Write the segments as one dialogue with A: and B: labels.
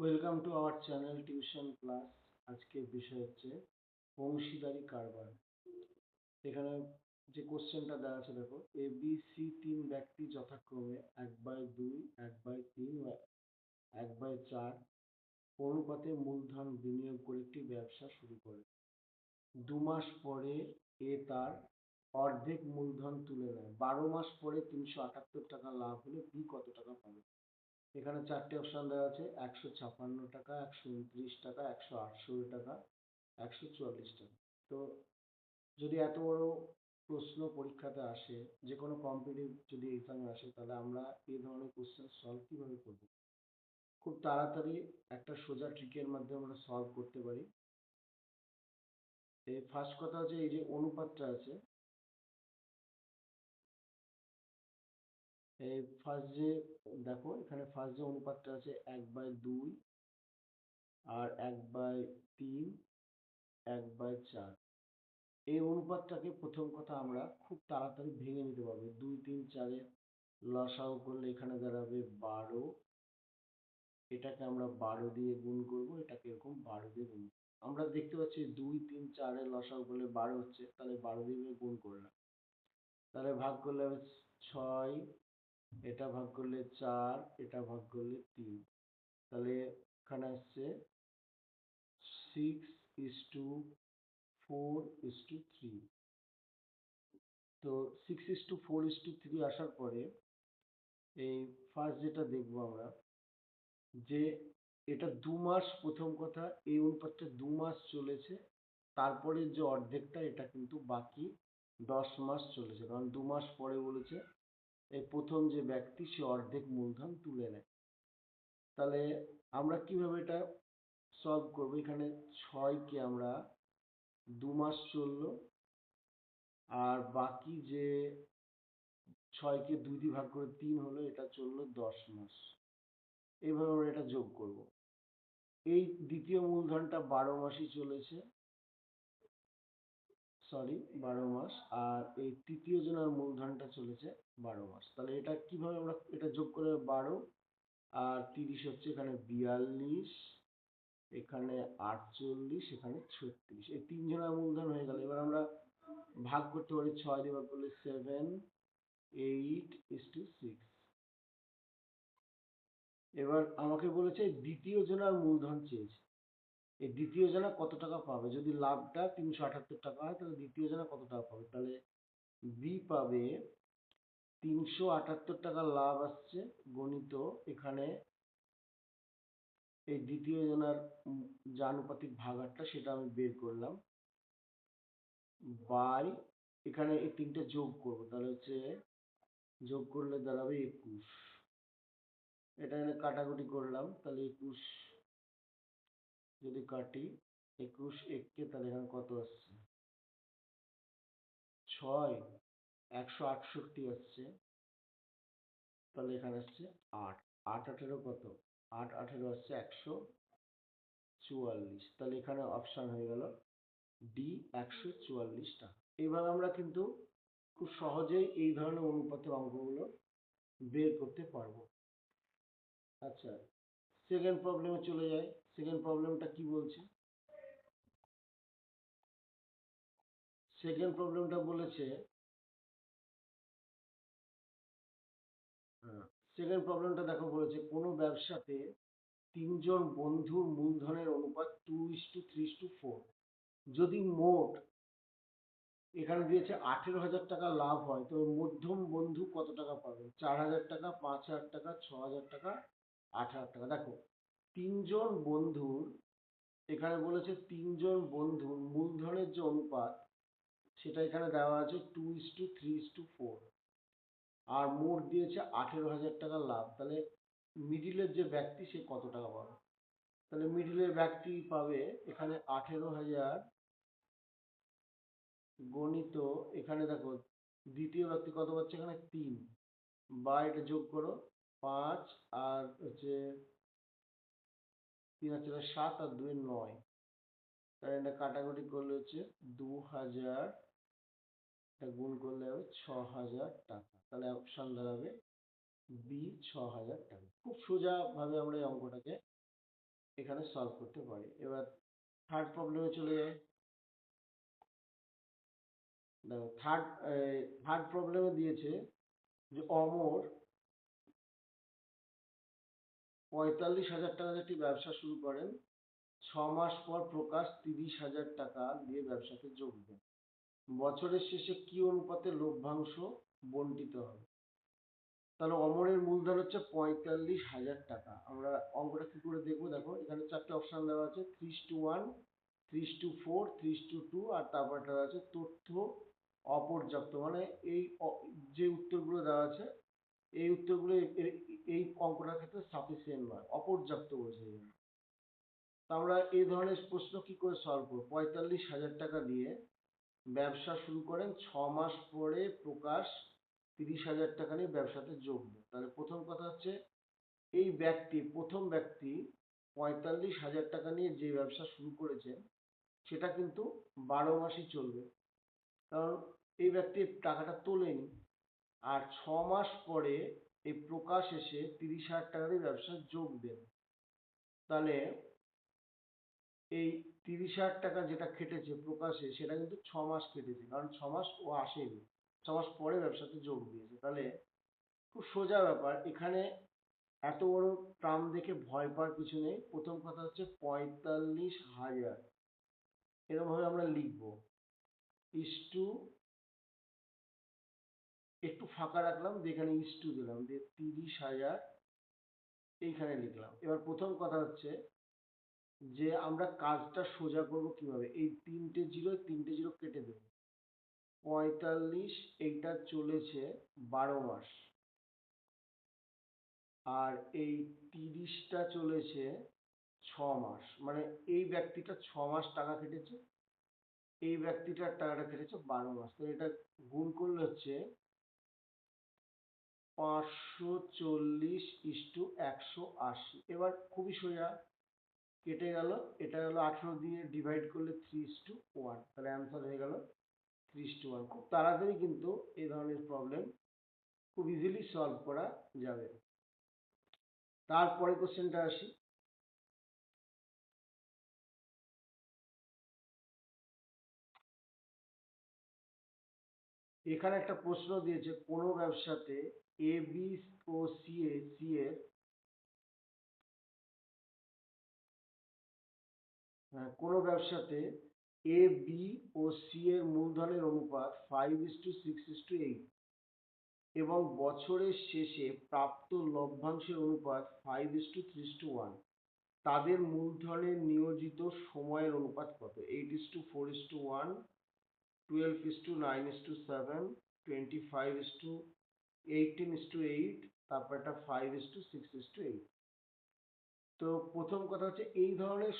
A: Welcome to our channel tuition class আজকের বিষয় হচ্ছে অংশীদারি কারবার। এখানে যে কোশ্চেনটা দেওয়া আছে, দেখো এ বি সি তিন ব্যক্তি যথাক্রমে এক বাই দুই, এক বাই তিন এক বাই চার অনুপাতে মূলধন বিনিয়োগ করে একটি ব্যবসা শুরু করে। দু মাস পরে এ তার অর্ধেক মূলধন তুলে নেয়। বারো মাস পরে তিনশো আটাত্তর টাকা লাভ হলে বি কত টাকা পাবে? এখানে চারটে অপশন দেওয়া আছে, একশো ছাপান্ন টাকা, একশো উনত্রিশ টাকা, একশো আটষট্টি টাকা, একশো চুয়াল্লিশ টাকা। তো যদি এত বড় প্রশ্ন পরীক্ষাতে আসে যে কোনো কম্পিটিভ যদি এক্সামে আসে, তাহলে আমরা এই ধরনের কোশ্চেন সলভ কীভাবে করব? খুব তাড়াতাড়ি একটা সোজা ট্রিকের মাধ্যমে আমরা সলভ করতে পারি। এই ফার্স্ট কথা হচ্ছে, এই যে অনুপাতটা আছে এই ফার্স্ট যে, দেখো এখানে ফার্স্ট যে অনুপাতটা আছে এক বাই দুই আর এক বাই তিন, এক বাই চার। এই অনুপাতটাকে প্রথম কথা আমরা খুব তাড়াতাড়ি ভেঙে নিতে পারব। দুই, তিন, চারে লসাও করলে এখানে দাঁড়াবে বারো। এটাকে আমরা বারো দিয়ে গুণ করব, এটাকে এরকম বারো দিয়ে গুণ আমরা দেখতে পাচ্ছি দুই, তিন, চারে লসাও করলে বারো হচ্ছে, তাহলে বারো দিয়ে গুণ করলাম। তাহলে ভাগ করলে হবে ছয় এটা ভাগ করলে চার, এটা ভাগ করলে তিন। তাহলে এখানে আসছে six is to four is to three তো six is to four is to three আসার পরে এই ফার্স্ট যেটা দেখব আমরা, যে এটা দু মাস প্রথম কথা, এই অনুপাতটা দু মাস চলেছে, তারপরে যে অর্ধেকটা, এটা কিন্তু বাকি দশ মাস চলেছে। কারণ দু মাস পরে বলেছে এই প্রথম যে ব্যক্তি, সে অর্ধেক মূলধন তুলে নেয়। তাহলে আমরা কীভাবে এটা সলভ করব? এখানে ছয়কে আমরা দু মাস চলল, আর বাকি যে ছয়কে দুই দিয়ে ভাগ করে তিন হলো, এটা চলল দশ মাস। এভাবে আমরা এটা যোগ করব। এই দ্বিতীয় মূলধনটা বারো মাসই চলেছে। সরি বারো মাস। আর এই তৃতীয় জনের মূলধনটা চলেছে বারো মাস। তাহলে এটা কীভাবে আমরা এটা যোগ করে বারো? আর তিরিশ হচ্ছে এখানে বিয়াল্লিশ, এখানে আটচল্লিশ, এখানে ছত্রিশ। এই তিন জনের মূলধন হয়ে গেল। এবার আমরা ভাগ করতে পারি ছয় দিয়ে ভাগ করলে seven eight is to six এবার আমাকে বলেছে দ্বিতীয় জনের মূলধন চেয়েছে। এই দ্বিতীয় জনা কত টাকা পাবে? যদি লাভটা তিনশো আটাত্তর টাকা হয়, তাহলে দ্বিতীয় জনা কত টাকা পাবে? তাহলে বি পাবে তিনশো আটাত্তর টাকা লাভ আসছে গণিত এখানে। এই দ্বিতীয় জনার যে আনুপাতিক ভাগারটা সেটা আমি বের করলাম। বাই, এখানে এই তিনটে যোগ করব, তাহলে হচ্ছে যোগ করলে দাঁড়াবে একুশ। এটা এখানে কাটাকুটি করলাম, তাহলে একুশ যদি কাটি, একুশ এককে তাহলে এখানে কত আসছে? ছয়, একশো আটষট্টি আসছে। তাহলে এখানে আসছে আট। আট আঠেরো কত? আট আঠেরো আসছে একশো চুয়াল্লিশ। তাহলে এখানে অপশান হয়ে গেল ডি একশো চুয়াল্লিশটা এইভাবে আমরা কিন্তু খুব সহজেই এই ধরনের অনুপাতের অঙ্কগুলো বের করতে পারব। আচ্ছা সেকেন্ড প্রবলেমে চলে যাই। সেকেন্ড প্রবলেমটা কি বলছে? সেকেন্ড প্রবলেমটা বলেছে সেকেন্ড প্রবলেমটা দেখো বলেছে, কোনো ব্যবসাতে তিনজন বন্ধুর মূলধনের অনুপাত two is to three to four যদি মোট এখানে দিয়েছে আঠেরো হাজার টাকা লাভ হয় তবে মধ্যম বন্ধু কত টাকা পাবে? চার হাজার টাকা, পাঁচ হাজার টাকা, ছ হাজার টাকা, আট হাজার টাকা। দেখো তিনজন বন্ধুর, এখানে বলেছে তিনজন বন্ধুর মূলধনের যে অনুপাত, সেটা এখানে দেওয়া আছে two is to three is to four আর মোট দিয়েছে আঠেরো হাজার টাকা লাভ। তাহলে মিডিলের যে ব্যক্তি, সে কত টাকা পাবে? তাহলে মিডিলের ব্যক্তি পাবে এখানে আঠেরো হাজার গণিত, এখানে দেখো দ্বিতীয় ব্যক্তি কত পাচ্ছে এখানে? তিন। বা এটা যোগ করো, পাঁচ আর হচ্ছে তিন হচ্ছে সাত আর দুই নয়। তাহলে এটা কাটাকুটি করলে হচ্ছে দু হাজার, এটা গুণ করলে হবে ছ হাজার টাকা। তাহলে অপশান দাঁড়াবে বি ছ হাজার টাকা। খুব সোজাভাবে আমরা এই অঙ্কটাকে এখানে সলভ করতে পারি। এবার থার্ড প্রবলেমে চলে যাই। দেখো থার্ড থার্ড প্রবলেমে দিয়েছে যে অমর পঁয়তাল্লিশ হাজার টাকার একটি ব্যবসা শুরু করেন। ছ মাস পর প্রকাশ তিরিশ হাজার টাকা দিয়ে ব্যবসাতে যোগ দেন। বছরের শেষে কি অনুপাতে লভ্যাংশ বন্টিত হবে? তাহলে অমরের মূলধন হচ্ছে পঁয়তাল্লিশ হাজার টাকা। আমরা অঙ্কটা কি করে দেখব? দেখো, এখানে চারটে অপশন দেওয়া আছে three is to one three is to four three is to two আর তারপরটা আছে তথ্য অপর্যাপ্ত। মানে এই যে উত্তরগুলো দেওয়া আছে এই উত্তরগুলো এই অঙ্কটার ক্ষেত্রে সাফিসিয়েন্ট নয়, অপর্যাপ্ত বোঝাই যাবে আমরা এই ধরনের প্রশ্ন কি করে সলভ করব? পঁয়তাল্লিশ হাজার টাকা দিয়ে ব্যবসা শুরু করেন, ছ মাস পরে প্রকাশ, তিরিশ হাজার টাকা নিয়ে ব্যবসাতে যোগ দেন। তাহলে প্রথম কথা হচ্ছে, এই ব্যক্তি, প্রথম ব্যক্তি পঁয়তাল্লিশ হাজার টাকা নিয়ে যে ব্যবসা শুরু করেছেন, সেটা কিন্তু বারো মাসই চলবে। কারণ এই ব্যক্তি টাকাটা তোলেনি। আর ছ মাস পরে এই প্রকাশ এসে তিরিশ হাজার টাকা দিয়ে ব্যবসায় যোগ দেন। তাহলে এই তিরিশ হাজার টাকা যেটা খেটেছে প্রকাশে, সেটা কিন্তু ছ মাস খেটেছে। কারণ ছ মাস ও আসেনি। ছ মাস পরে ব্যবসাতে যোগ দিয়েছে। তাহলে খুব সোজা ব্যাপার। এখানে এত বড় ট্রাম দেখে ভয় পাওয়ার কিছু নেই। প্রথম কথা হচ্ছে পঁয়তাল্লিশ হাজার। এরকম ভাবে আমরা লিখব। ইস টু একটু ফাঁকা রাখলাম যেখানে টু দিলাম, দিয়ে তিরিশ হাজার এইখানে লিখলাম। এবার প্রথম কথা হচ্ছে যে আমরা কাজটা সোজা করব কীভাবে? এই তিনটে জিরো তিনটে জিরো কেটে দেব। পঁয়তাল্লিশ, এইটা চলেছে বারো মাস। আর এই তিরিশটা চলেছে ছ মাস। মানে এই ব্যক্তিটা ছ মাস টাকা কেটেছে, এই ব্যক্তিটার টাকাটা কেটেছে বারো মাস। তো এটা গুণ করলে হচ্ছে পাঁচশো চল্লিশ ইস্টু একশো আশি। এবার খুবই সোজা, কেটে গেল, এটা হলো আঠেরো দিয়ে ডিভাইড করলে থ্রি ইস টু ওয়ান তাহলে অ্যান্সার হয়ে গেল থ্রি ইস টু ওয়ান খুব তাড়াতাড়ি কিন্তু এই ধরনের প্রবলেম খুব ইজিলি সলভ করা যাবে। তারপরে কোশ্চেনটা আসি। এখানে একটা প্রশ্ন দিয়েছে, কোনো ব্যবসাতে A B O C A C এর কোনো ব্যবসাতে এ বি ও সি এর মূলধনের অনুপাত five is to six is to eight এবং বছরের শেষে প্রাপ্ত লভ্যাংশের অনুপাত five is to three to one তাদের মূলধনের নিয়োজিত সময়ের অনুপাত কত? Eight is to four is to one twelve is to nine is to seven twenty five is to eighteen is to eight তারপর একটা five is to six is to eight তো প্রথম কথা হচ্ছে এই ধরনের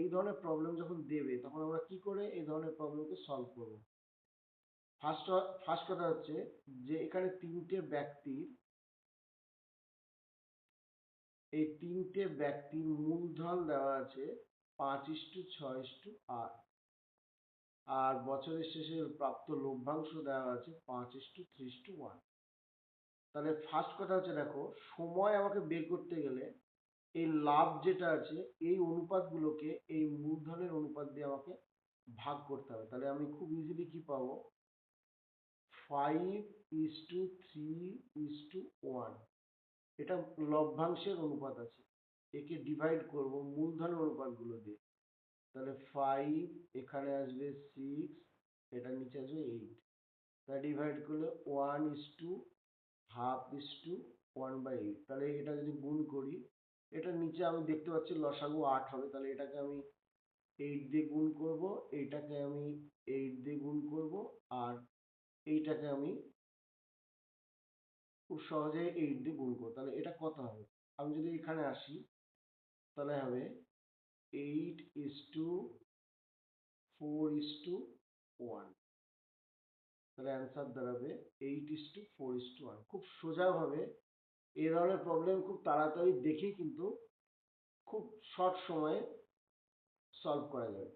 A: এই ধরনের প্রবলেম যখন দেবে, তখন আমরা কি করে এই ধরনের প্রবলেমকে সলভ করব? ফার্স্ট ফার্স্ট কথা হচ্ছে যে এখানে তিনটে ব্যক্তির, এই তিনটে ব্যক্তির মূলধন দেওয়া আছে পাঁচ ইস্টু ছয় ইস্টু আট। আর বছরের শেষে প্রাপ্ত লভ্যাংশ দেওয়া আছে পাঁচ is to three is to one তাহলে ফার্স্ট কথা হচ্ছে দেখো, সময় আমাকে বের করতে গেলে এই লাভ যেটা আছে, এই অনুপাতগুলোকে, এই মূলধনের অনুপাত দিয়ে আমাকে ভাগ করতে হবে। তাহলে আমি খুব ইজিলি কি পাবো? Five is to three is to one এটা লভ্যাংশের অনুপাত আছে। একে ডিভাইড করব মূলধনের অনুপাতগুলো দিয়ে। তাহলে ফাইভ এখানে আসবে সিক্স এটা নিচে আসবে এইট তা ডিভাইড করলে one is to half is to one by eight তাহলে এটা যদি গুণ করি, এটা নিচে আমি দেখতে পাচ্ছি লসাগু আট হবে, তাহলে এটাকে আমি এইট দিয়ে গুণ করব এইটাকে আমি এইট দিয়ে গুণ করব, আর এইটাকে আমি খুব সহজে এইট দিয়ে গুণ করব। তাহলে এটা কত হবে? আমি যদি এখানে আসি, তাহলে হবে eight is to four is to one তাহলে অ্যান্সার দাঁড়াবে eight is to four is to one খুব সোজাভাবে এই ধরনের প্রবলেম খুব তাড়াতাড়ি দেখেই কিন্তু খুব শর্ট সময়ে সলভ করা যাবে।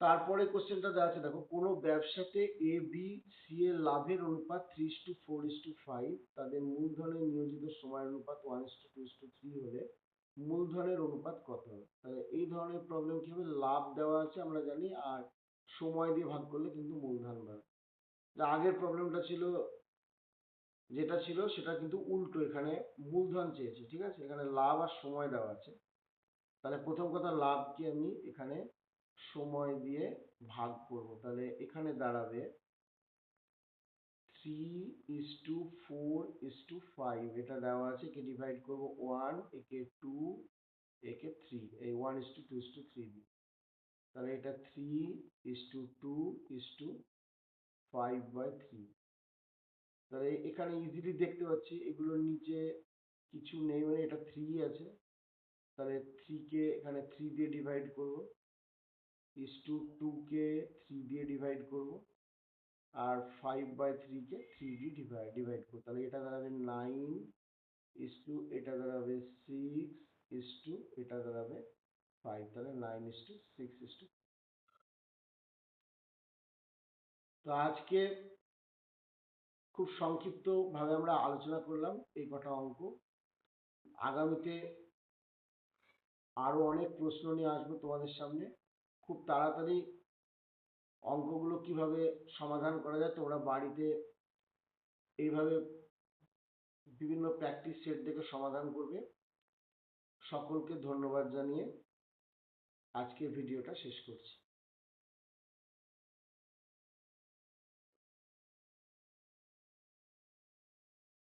A: তারপরে কোশ্চেনটা দেওয়া আছে দেখো, কোনো ব্যবসাতে এ বি সি এর লাভের অনুপাত three to four is to five তাদের মূলধনে নিয়োজিত সময়ের অনুপাত one is to two two is to three মূলধনের অনুপাত কত হবে? তাহলে এই ধরনের প্রবলেম কি হবে? লাভ দেওয়া আছে আমরা জানি, আর সময় দিয়ে ভাগ করলে কিন্তু মূলধন বাড়বে যা আগের প্রবলেমটা ছিল, যেটা ছিল সেটা কিন্তু উল্টো, এখানে মূলধন চেয়েছে, ঠিক আছে? এখানে লাভ আর সময় দেওয়া আছে। তাহলে প্রথম কথা লাভকে আমি এখানে সময় দিয়ে ভাগ করব। তাহলে এখানে দাঁড়াবে three is to four is to five এটা দেওয়া আছে কে ডিভাইড করব ওয়ান একে টু একে থ্রি এই one is to two two is to three এটা three is to two two is to five three তাহলে এখানে ইজিলি দেখতে পাচ্ছি, এগুলোর নিচে কিছু নেই মানে এটা থ্রি আছে। তাহলে থ্রিকে এখানে থ্রি দিয়ে ডিভাইড করব। ইস টু টুকে থ্রি দিয়ে ডিভাইড করব। আর ফাইভ বাই থ্রিকে থ্রি দিয়ে ডিভাইড ডিভাইড করব তাহলে এটা দাঁড়াবে নাইন ইস টু এটা দাঁড়াবে সিক্স ইস টু এটা দাঁড়াবে ফাইভ তাহলে nine is to six is to তো আজকে খুব সংক্ষিপ্তভাবে আমরা আলোচনা করলাম এই কটা অঙ্ক। আগামীতে আরও অনেক প্রশ্ন নিয়ে আসব তোমাদের সামনে। খুব তাড়াতাড়ি অঙ্কগুলো কীভাবে সমাধান করা যায়, তোমরা বাড়িতে এইভাবে বিভিন্ন প্র্যাকটিস সেট দেখে সমাধান করবে। সকলকে ধন্যবাদ জানিয়ে আজকের ভিডিওটা শেষ করছি।